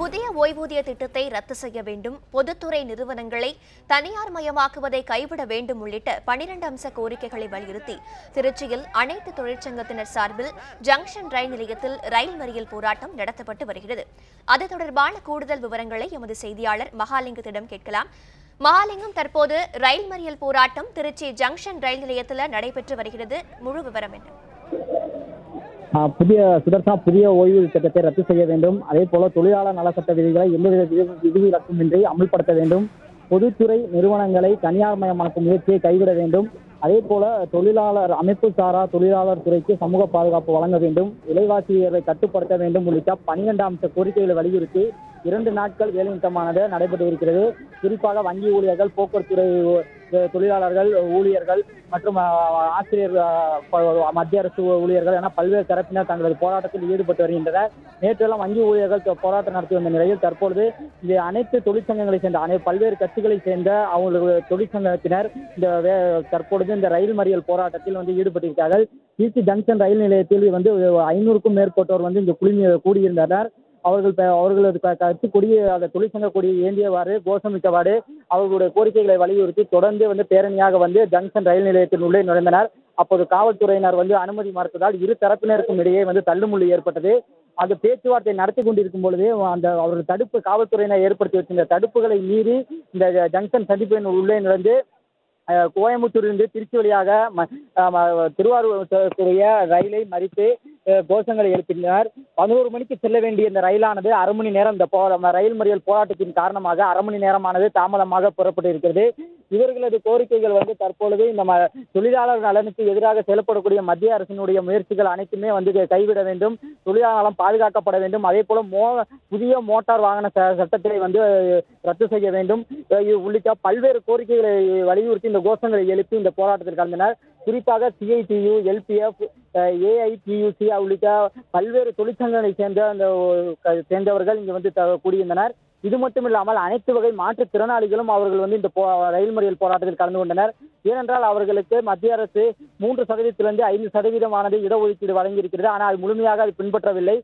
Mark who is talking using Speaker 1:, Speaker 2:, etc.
Speaker 1: புதிய ஓய்வூதிய திட்டத்தை ரத்து செய்ய வேண்டும். பொதுத்துறை நிறுவனங்களை தனியார் மயமாக்குவதை கைவிட வேண்டும் உள்ளிட்ட பனிரண்டு அம்ச கோரிக்கைகளை வலியுறுத்தி திருச்சியில் அனைத்து தொழிற்சங்கத்தினர் சார்பில் ஜங்ஷன் ரயில் நிலையத்தில் ரயில் மறியல் போராட்டம் நடத்தப்பட்டு வருகிறது. அது தொடர்பான கூடுதல் விவரங்களை எமது செய்தியாளர் மகாலிங்கத்திடம் கேட்கலாம். மகாலிங்கம் தற்போது ரயில் மறியல் போராட்டம் திருச்சி ஜங்ஷன் ரயில் நிலையத்தில் நடைபெற்று வருகிறது. முழு விவரம் என்ன?
Speaker 2: புதிய சுதர்சனா புதிய ஓய்வு திட்டத்தை ரத்து செய்ய வேண்டும். அதே போல தொழிலாளர் நல சட்ட விதிகளை எந்தவித விதி- விதிவிலக்குமின்றி அமல்படுத்த வேண்டும். பொதுத்துறை நிறுவனங்களை தனியார் மயமாக்கும் முயற்சியை கைவிட வேண்டும். அதே போல தொழிலாளர் அமைப்பு சாரா தொழிலாளர் துறைக்கு சமூக பாதுகாப்பு வழங்க வேண்டும். விலைவாசி உயர்வை கட்டுப்படுத்த வேண்டும் உள்ளிட்ட பனிரெண்டு அம்ச கோரிக்கைகளை வலியுறுத்தி இரண்டு நாட்கள் வேலைநிறுத்தமானது நடைபெற்று இருக்கிறது குறிப்பாக வங்கி ஊழியர்கள் போக்குவரத்து தொழிலாளர்கள் ஊழியர்கள் மற்றும் ஆசிரியர் மத்திய அரசு ஊழியர்கள் என பல்வேறு தரப்பினர் தங்களது போராட்டத்தில் ஈடுபட்டு வருகின்றனர். நேற்றெல்லாம் வங்கி ஊழியர்கள் போராட்டம் நடத்தி வந்த நிலையில் தற்பொழுது இது அனைத்து தொழிற்சங்கங்களை சேர்ந்த அனை பல்வேறு கட்சிகளை சேர்ந்த அவங்களது தொழிற்சங்கத்தினர் இந்த வே- தற்பொழுது இந்த ரயில் மறியல் போராட்டத்தில் வந்து ஈடுபட்டிருக்கிறார்கள். திருச்சி ஜங்ஷன் ரயில் நிலையத்தில் வந்து ஐநூறுக்கும் மேற்பட்டோர் வந்து இந்த குழுமி கூடியிருந்தனர். அவர்கள் அவர்களது கட்சி கொடியை அந்த தொழிற்சங்க கொடியை ஏந்தியவாறு கோஷமிட்டவாறு அவர்களுடைய கோரிக்கைகளை வலியுறுத்தி தொடர்ந்து வந்து பேரணியாக வந்து ஜங்ஷன் ரயில் நிலையத்தின் உள்ளே நுழைந்தனர். அப்போது காவல்துறையினர் வந்து அனுமதி மறுத்ததால் இரு தரப்பினருக்கும் இடையே வந்து தள்ளுமுள்ளு ஏற்பட்டது. அந்த பேச்சுவார்த்தை நடத்தி கொண்டிருக்கும் பொழுதே அந்த அவர்கள் தடுப்பு காவல்துறையினர் ஏற்படுத்தி வச்சிருந்த தடுப்புகளை மீறி இந்த ஜங்ஷன் சந்திப்பின் உள்ளே நுழைந்து கோயம்புத்தூரிலிருந்து திருச்சி வழியாக ம- திருவாரூர் ரயிலை மறித்து கோஷங்களை எழுப்பினர். பதினோரு மணிக்கு செல்ல வேண்டிய இந்த ரயிலானது அரை மணி நேரம் இந்த போ ரயில் மறியல் போராட்டத்தின் காரணமாக அரை மணி நேரமானது தாமதமாக புறப்பட்டு இருக்கிறது. இவர்களது கோரிக்கைகள் வந்து தற்பொழுது இந்த ம- தொழிலாளர் நலனுக்கு எதிராக செயல்படக்கூடிய மத்திய அரசினுடைய முயற்சிகள் அனைத்துமே வந்து கைவிட வேண்டும். தொழிலாளர் நலம் பாதுகாக்கப்பட வேண்டும். அதே போல மோ புதிய மோட்டார் வாகன ச- சட்டத்தை வந்து ரத்து செய்ய வேண்டும். உள்ளிட்ட பல்வேறு கோரிக்கைகளை வலியுறுத்தி இந்த கோஷங்களை எழுப்பி இந்த போராட்டத்தில் கலந்தனர். குறிப்பாக சிஐடியு எல்பிஎஃப் ஏஐடியூசி உள்ளிட்ட பல்வேறு தொழிற்சங்கங்களை சேர்ந்த அந்த சேர்ந்தவர்கள் இங்கு வந்து த- கூடியிருந்தனர். இது மட்டும் இல்லாமல் அனைத்து வகை மாற்றுத்திறனாளிகளும் அவர்கள் வந்து இந்த போ ரயில் மறியல் போராட்டத்தில் கலந்து கொண்டனர். ஏனென்றால் அவர்களுக்கு மத்திய அரசு மூன்று சதவீதத்திலிருந்து ஐந்து சதவீதமானது இடஒதுக்கீடு வழங்கியிருக்கிறது. ஆனால் அது முழுமையாக அது பின்பற்றவில்லை.